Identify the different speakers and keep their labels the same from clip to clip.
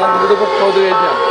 Speaker 1: 咱们都得
Speaker 2: 靠
Speaker 3: 这些。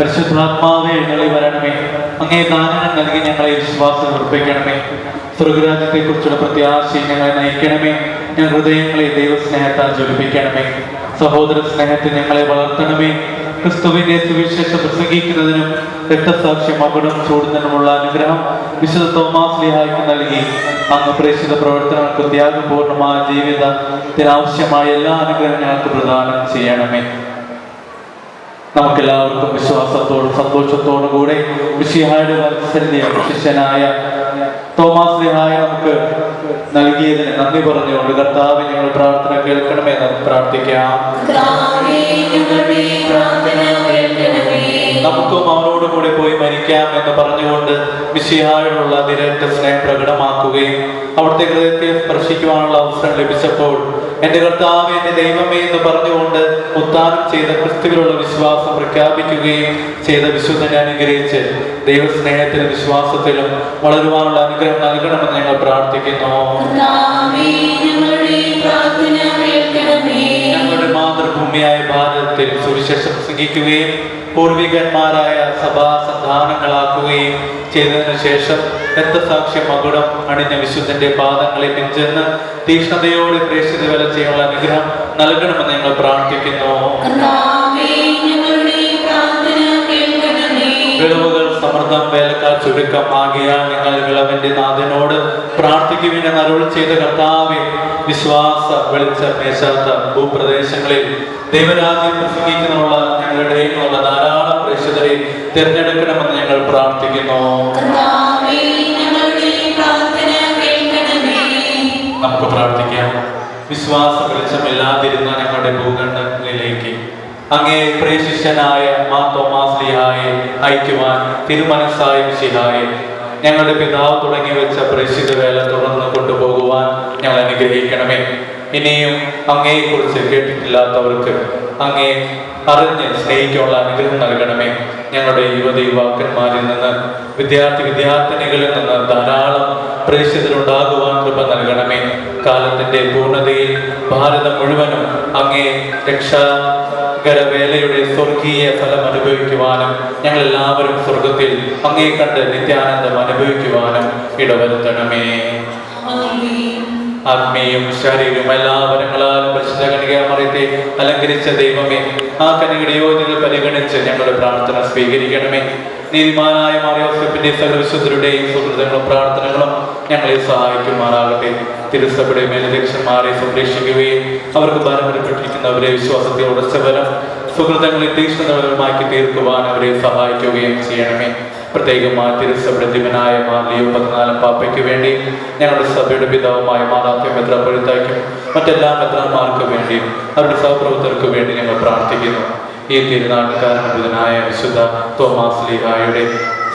Speaker 3: പരിശുദ്ധാത്മാവെ ഞങ്ങളെ വരണമേ. അങ്ങേ ദാനം നൽകി ഞങ്ങളെ വിശ്വാസം ഉറപ്പിക്കണമേ. സ്വർഗരാജ്യത്തെ കുറിച്ചുള്ള പ്രത്യാശയെ ഞങ്ങളെ നയിക്കണമേ. ഞങ്ങൾ ഹൃദയങ്ങളെ ദൈവസ്നേഹത്താൽ ജ്വലിപ്പിക്കണമേ. സഹോദര സ്നേഹത്തിൽ ഞങ്ങളെ വളർത്തണമേ. ക്രിസ്തുവിന്റെ സുവിശേഷം പ്രസംഗിക്കുന്നതിനും രക്തസാക്ഷ്യം അപകടം ചൂടുന്നതിനുമുള്ള അനുഗ്രഹം വിശുദ്ധ തോമാസ് ലിഹായ്ക്ക് നൽകി. അങ്ങ് പ്രേക്ഷിത പ്രവർത്തനങ്ങൾക്ക് ത്യാഗപൂർണമായ ജീവിതത്തിനാവശ്യമായ എല്ലാ അനുഗ്രഹം ഞങ്ങൾക്ക് പ്രദാനം ചെയ്യണമേ. നമുക്കെല്ലാവർക്കും വിശ്വാസത്തോടും സന്തോഷത്തോടും കൂടെ ശിഷ്യനായ തോമസ് ലിഹായ നമുക്ക് നൽകിയതിന് നന്ദി പറഞ്ഞുകൊണ്ട് കർത്താവ് ഞങ്ങൾ പ്രാർത്ഥന കേൾക്കണമെന്ന് പ്രാർത്ഥിക്കാം. നമുക്കും അവനോട് കൂടെ പോയി മരിക്കാം എന്ന് പറഞ്ഞുകൊണ്ട് വിശിഹായോടുള്ള നിരക്ത സ്നേഹം പ്രകടമാക്കുകയും അവിടുത്തെ ഹൃദയത്തെ സ്പർശിക്കുവാനുള്ള അവസരം ലഭിച്ചപ്പോൾ എന്റെ കർത്താവ് എന്റെ ദൈവമേ എന്ന് പറഞ്ഞുകൊണ്ട് ഉത്താനം ചെയ്ത ക്രിസ്തുവിലുള്ള വിശ്വാസം പ്രഖ്യാപിക്കുകയും ചെയ്ത വിശുദ്ധനെ അനുഗ്രഹിച്ച് ദൈവസ്നേഹത്തിലും വിശ്വാസത്തിലും വളരുവാനുള്ള അനുഗ്രഹം നൽകണമെന്ന് ഞങ്ങൾ പ്രാർത്ഥിക്കുന്നു. മാതൃഭൂമിയായ ഭാരതത്തിൽ സുവിശേഷം പ്രസംഗിക്കുകയും പൂർവികന്മാരായ സഭാ സന്ധാനങ്ങളാക്കുകയും ചെയ്തതിനു ശേഷം രക്തസാക്ഷ്യ മകുടം അണിഞ്ഞ വിശുദ്ധന്റെ പാദങ്ങളിൽ പിഞ്ചെന്ന് തീക്ഷ്ണതയോടെ പ്രേക്ഷിത വില ചെയ്യാനുള്ള അനുഗ്രഹം നൽകണമെന്ന് ഞങ്ങൾ പ്രാർത്ഥിക്കുന്നു. വേലക്കാർ ചുരുക്കം ആകിയാൽ നിങ്ങൾ അവന്റെ നാഥനോട് പ്രാർത്ഥിക്കുവിനെ അരുൾ ചെയ്ത കർത്താവെ വിശ്വാസ വെളിച്ച മേശാത്ത ഭൂപ്രദേശങ്ങളിൽ ദൈവരാജ്യം പ്രസംഗിക്കുന്നതിനുള്ള ഞങ്ങളുടെ ഉള്ള ധാരാളം പ്രേക്ഷകരെ തിരഞ്ഞെടുക്കണമെന്ന് ഞങ്ങൾ പ്രാർത്ഥിക്കുന്നു. നമുക്ക് പ്രാർത്ഥിക്കാം വിശ്വാസ വെളിച്ചമില്ലാതിരുന്ന ഞങ്ങളുടെ ഭൂഖണ്ഡങ്ങളിലേക്ക് അങ്ങേ പ്രേശിഷ്യനായ മാ തോമാസ് ലിഹായെ അയക്കുവാൻ തിരുമനസ്സായ ശിഹായെ ഞങ്ങളുടെ പിതാവ് തുടങ്ങി വെച്ച പ്രേക്ഷിത വേല തുടർന്ന് കൊണ്ടുപോകുവാൻ ഞങ്ങൾ അനുഗ്രഹിക്കണമേ. ഇനിയും അങ്ങയെക്കുറിച്ച് കേട്ടിട്ടില്ലാത്തവർക്ക് അങ്ങേ അറിഞ്ഞ് സ്നേഹിക്കാനുള്ള അനുഗ്രഹം നൽകണമേ. ഞങ്ങളുടെ യുവതി യുവാക്കന്മാരിൽ നിന്ന് വിദ്യാർത്ഥി വിദ്യാർത്ഥിനികളിൽ നിന്ന് ധാരാളം പ്രേക്ഷിതരുണ്ടാകുവാൻ കൃപ നൽകണമേ. കാലത്തിന്റെ പൂർണതയിൽ ഭാരതം മുഴുവനും അങ്ങേ രക്ഷാകരവേലയുടെ സ്വർഗീയ ഫലം അനുഭവിക്കുവാനും ഞങ്ങൾ എല്ലാവരും സ്വർഗത്തിൽ അങ്ങേ കണ്ട് നിത്യാനന്ദം അനുഭവിക്കുവാനും ഇടവരുത്തണമേ. ആത്മീയും ശരീരവും എല്ലാ വരങ്ങളാലും പരിശുദ്ധ കനികാമറിയത്തെ അലങ്കരിച്ച ദൈവമേ ആ കനികയുടെ യോജനകൾ പരിഗണിച്ച് ഞങ്ങളുടെ പ്രാർത്ഥന സ്വീകരിക്കണമേ നീതിമാനായ മാറിയോസഫിന്റെ സകലവിശുദ്ധരുടെയും സുഹൃതങ്ങളും പ്രാർത്ഥനകളും ഞങ്ങളെ സഹായിക്കുമാറാകട്ടെ. തിരുസഭയുടെ മേലധ്യക്ഷന്മാരെ സംരക്ഷിക്കുകയും അവർക്ക് ബലപ്പെട്ടിരിക്കുന്നവരെ വിശ്വാസത്തെ ഉറച്ച ബലം സുഹൃത്തുക്കളെ തീക്ഷ്ണതമാക്കി തീർക്കുവാൻ അവരെ സഹായിക്കുകയും ചെയ്യണമേ. പ്രത്യേകമായി ദിവനായ മാലിയോ പതിനാലാം പാപ്പയ്ക്ക് വേണ്ടി ഞങ്ങളുടെ സഭയുടെ പിതാവുമായ മാതാത്യ മെത്രാപ്പൊഴുത്തായ്ക്കും മറ്റെല്ലാ മെത്രന്മാർക്ക് വേണ്ടിയും അവരുടെ സഹപ്രവർത്തകർക്ക് വേണ്ടി ഞങ്ങൾ പ്രാർത്ഥിക്കുന്നു. ഈ തിരുനാട്ടുകാരനായ വിശുദ്ധ തോമാസ് ലീഹായുടെ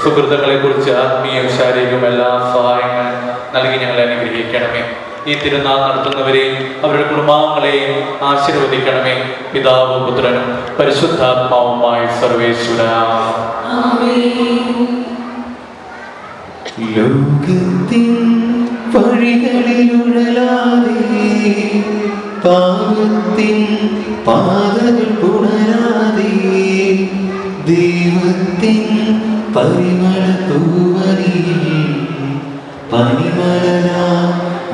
Speaker 3: സുഹൃത്തുക്കളെ കുറിച്ച് ആത്മീയവും ശാരീരികവും എല്ലാ സഹായങ്ങളും നൽകി ഞങ്ങളെ അനുഗ്രഹിക്കണമേ. ഈ തിരുനാൾ നടത്തുന്നവരെയും അവരുടെ കുടുംബാംഗങ്ങളെയും ആശീർവദിക്കണമേ. പിതാവും പുത്രനും പരിശുദ്ധാത്മാവുമായി സർവേശ്വര.
Speaker 2: ലോകത്തിൻ വഴികളിലുഴലാതെ പാപത്തിൻ പാതകൾ പുണരാതെ ദൈവത്തിൻ പരിമള തൂവരി പനിമലരാ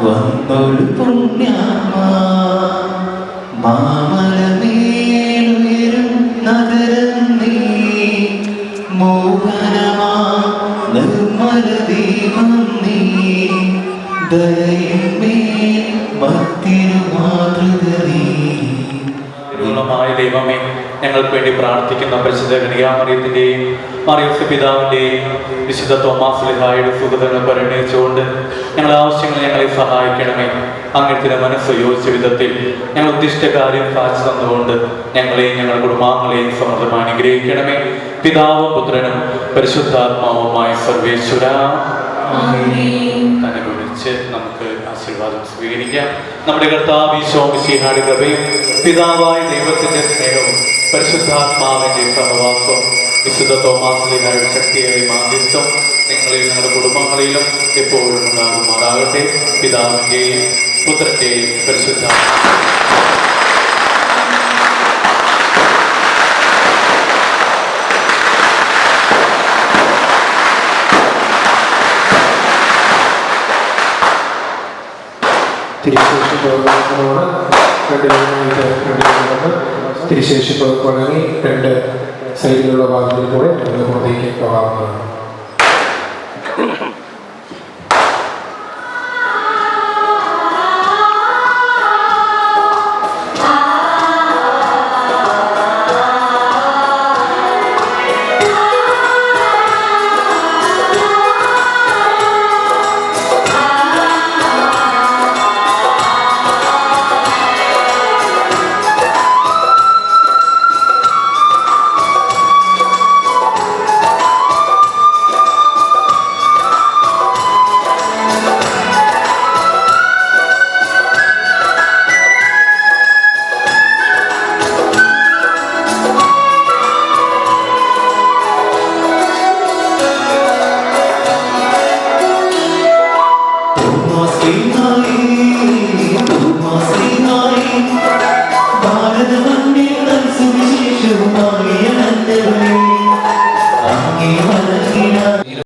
Speaker 2: വന്നൊരു പുണ്യാമ മാമലമേലുയരും നഗരം നീ. മോഹനമാ നിർമ്മല ദീപം നീ. ദയമേ
Speaker 3: മായ ദൈവമേ ഞങ്ങൾക്ക് വേണ്ടി പ്രാർത്ഥിക്കുന്ന പരിശുദ്ധ കനികാമറിയത്തിന്റെയും മറിയസ് പിതാവിന്റെയും വിശുദ്ധ തോമാസ് ലിഹായുടെ സുഖതങ്ങൾ പരിഗണിച്ചുകൊണ്ട് ഞങ്ങളുടെ ആവശ്യങ്ങൾ ഞങ്ങളെ സഹായിക്കണമേ. അങ്ങനത്തെ മനസ്സ് യോജിച്ച വിധത്തിൽ ഞങ്ങൾ ഉദ്ദിഷ്ട കാര്യം സാധിച്ചു തന്നുകൊണ്ട് ഞങ്ങളെയും ഞങ്ങളുടെ കുടുംബാംഗങ്ങളെയും സമൃദ്ധമായി അനുഗ്രഹിക്കണമേ. പിതാവും പുത്രനും പരിശുദ്ധാത്മാവുമായ സർവേശ്വര. വിളിച്ച് നമുക്ക് ആശീർവാദം സ്വീകരിക്കാം. നമ്മുടെ കർത്താവ് ഈശോ കൃപയും പിതാവായ ദൈവത്തിന്റെ സ്നേഹവും പരിശുദ്ധാത്മാവിന്റെ സഹവാസവും വിശുദ്ധ തോമാസിലിനായുടെ ശക്തിയേറെ മാധ്യസ്ഥം നിങ്ങളിൽ നിങ്ങളുടെ കുടുംബങ്ങളിലും എപ്പോഴും ഉണ്ടാകുമാറാകട്ടെ. പിതാവിന്റെയും പുത്രന്റെയും പരിശുദ്ധ
Speaker 4: തിരിശേഷി രണ്ട് ലൈനായിട്ട് രണ്ട് ലൈനുണ്ട് തിരിശേഷി വഴങ്ങി രണ്ട് സൈഡിലുള്ള ഭാഗത്തിൽ കൂടെ പുറത്തേക്ക് പോകാവുന്നതാണ്.